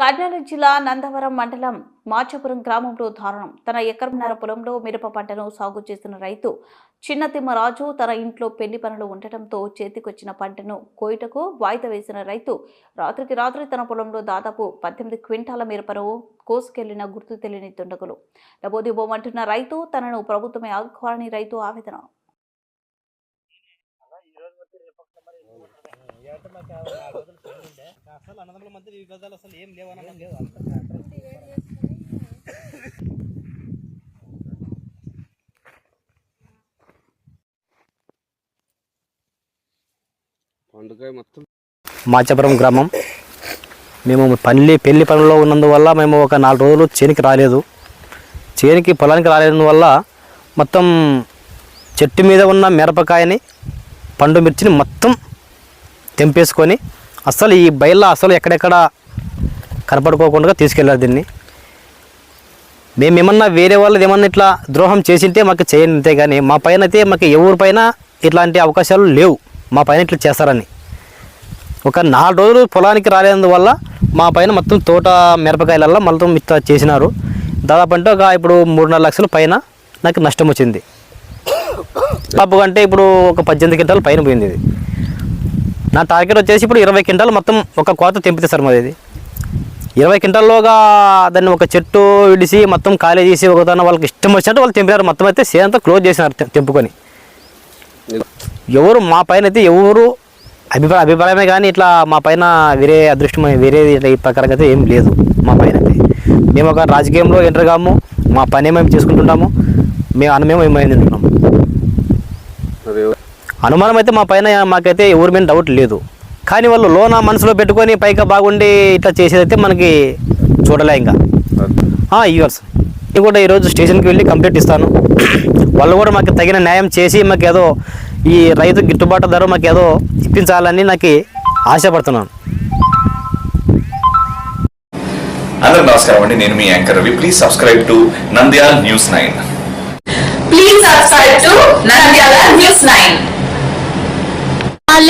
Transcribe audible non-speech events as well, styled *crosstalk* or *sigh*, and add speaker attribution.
Speaker 1: కర్నూలు జిల్లా నందవరం మండలం మాచపురం గ్రామంలో దారుణం. తన ఎకరంన్నర పొలంలో మిరప పంటను సాగు చేసిన రైతు చిన్న తిమ్మరాజు తన ఇంట్లో పెళ్ళి పనులు ఉండటంతో చేతికొచ్చిన పంటను కోయిటకు వాయిదా వేసిన రైతు రాత్రికి రాత్రి తన పొలంలో దాదాపు పద్దెనిమిది క్వింటాల మిరపను కోసుకెళ్ళిన గుర్తు తెలియని దుండగులు. లబోదిబోమంటున్న రైతు తనను ప్రభుత్వమే ఆదుకోవాలని రైతు ఆవేదన.
Speaker 2: అసలు అన్నదమ్ముల మధ్య విభేదాలు అసలు ఏం లేవన్న లేవు
Speaker 3: పండుగ మొత్తం
Speaker 4: మాచాపురం గ్రామం. మేము పల్లి పెళ్ళి పనుల్లో ఉన్నందువల్ల మేము ఒక నాలుగు రోజులు చేనికి రాలేదు. చేనికి పొలానికి రాలేనందువల్ల మొత్తం చెట్టు మీద ఉన్న మిరపకాయని పండు మిర్చిని మొత్తం తెంపేసుకొని అసలు ఈ బయల్లో అసలు ఎక్కడెక్కడ కనపడుకోకుండా తీసుకెళ్ళారు దీన్ని. మేము ఏమన్నా వేరే వాళ్ళది ఏమన్నా ఇట్లా ద్రోహం చేసింటే మాకు చేయండి అంతే కానీ మా పైన అయితే మాకు ఎవరి పైన ఇట్లాంటి అవకాశాలు లేవు. మా పైన ఇట్లా చేస్తారని. ఒక నాలుగు రోజులు పొలానికి రాలేనందువల్ల మా పైన మొత్తం తోట మిరపకాయలల్లో మొత్తం ఇట్లా చేసినారు. దాదాపు అంటే ఒక ఇప్పుడు మూడున్నర లక్షల పైన నాకు నష్టం వచ్చింది. *coughs* దాదాపు కంటే ఇప్పుడు ఒక పద్దెనిమిది క్వింటాల పైన పోయింది ఇది. నా టార్గెట్ వచ్చేసి ఇప్పుడు ఇరవై క్వింటాలు మొత్తం ఒక కోత తెంపితే సార్ మాది ఇది. ఇరవై క్వింటాల్లోగా దాన్ని ఒక చెట్టు విడిసి మొత్తం ఖాళీ చేసి ఒక దాన్ని వాళ్ళకి ఇష్టం వచ్చినట్టు వాళ్ళు తెంపారు మొత్తం అయితే సేదంతా క్లోజ్ చేసినారు తెంపుకొని. ఎవరు మా పైన అయితే ఎవరు అభిప్రాయం అభిప్రాయమే కానీ ఇట్లా మా పైన వేరే అదృష్టం వేరే ఇట్లా ఈ ప్రకారంగా అయితే ఏం లేదు మా పైన అయితే. మేము ఒక రాజకీయంలో ఎంటర్ కాము మా పని మేము చేసుకుంటుంటాము మేము అన్నమేమో ఏమైంది? అనుమానం అయితే మా పైన మాకైతే ఎవరి మీద డౌట్ లేదు. కానీ వాళ్ళు లోన మనసులో పెట్టుకొని పైగా బాగుండి ఇట్లా చేసేదైతే మనకి చూడలే ఇంకా. ఇయర్స్ నేను కూడా ఈరోజు స్టేషన్కి వెళ్ళి కంప్లైంట్ ఇస్తాను. వాళ్ళు కూడా మాకు తగిన న్యాయం చేసి మాకు ఏదో ఈ రైతు గిట్టుబాటు ధర మాకు ఏదో ఇప్పించాలని నాకు ఆశపడుతున్నాను.
Speaker 5: అందరికి నమస్కారం అండి. నేను మీ anchor Ravi. Please subscribe to Nandyala news nine.
Speaker 6: Please subscribe to Nandyala News 9.